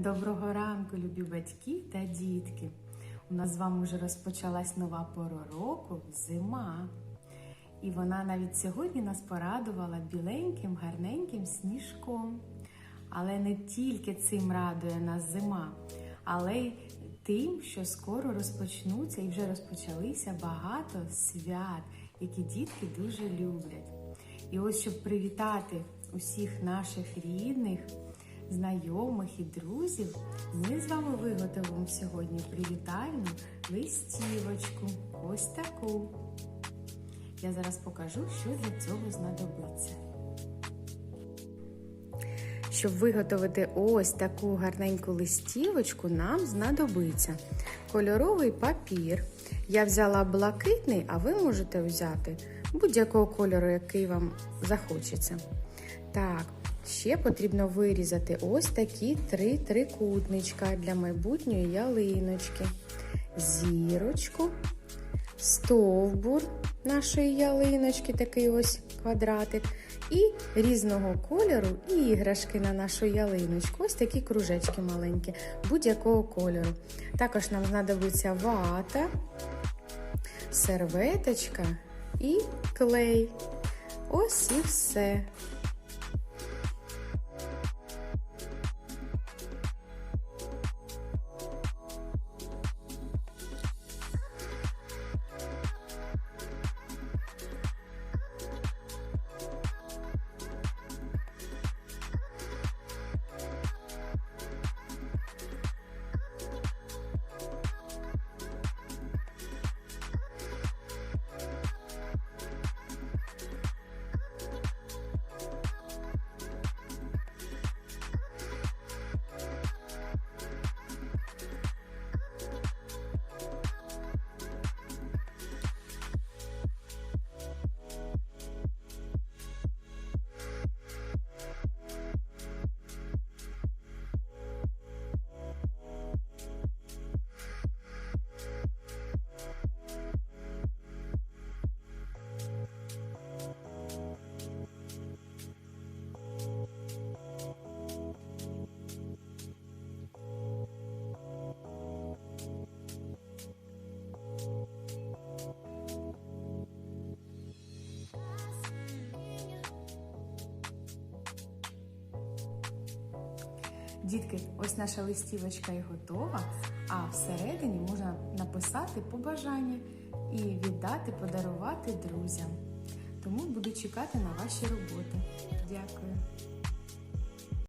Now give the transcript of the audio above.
Доброго ранку, любі батьки та дітки. У нас з вами вже розпочалась нова пора року зима. І вона навіть сьогодні нас порадувала біленьким, гарненьким сніжком. Але не тільки цим радує нас зима, але й тим, що скоро розпочнуться і вже розпочалися багато свят, які дітки дуже люблять. І ось щоб привітати усіх наших рідних, знайомих і друзів, ми з вами виготовимо сьогодні привітальну листівочку. Ось таку. Я зараз покажу, що для цього знадобиться. Щоб виготовити ось таку гарненьку листівочку, нам знадобиться кольоровий папір. Я взяла блакитний, а ви можете взяти будь-якого кольору, який вам захочеться. Так, ще потрібно вирізати ось такі три трикутничка для майбутньої ялиночки, зірочку, стовбур нашої ялиночки, такий ось квадратик, і різного кольору іграшки на нашу ялиночку. Ось такі кружечки маленькі, будь-якого кольору. Також нам знадобиться вата, серветочка і клей. Ось і все. Дітки, ось наша листівочка і готова, а всередині можна написати побажання і віддати, подарувати друзям. Тому буду чекати на ваші роботи. Дякую.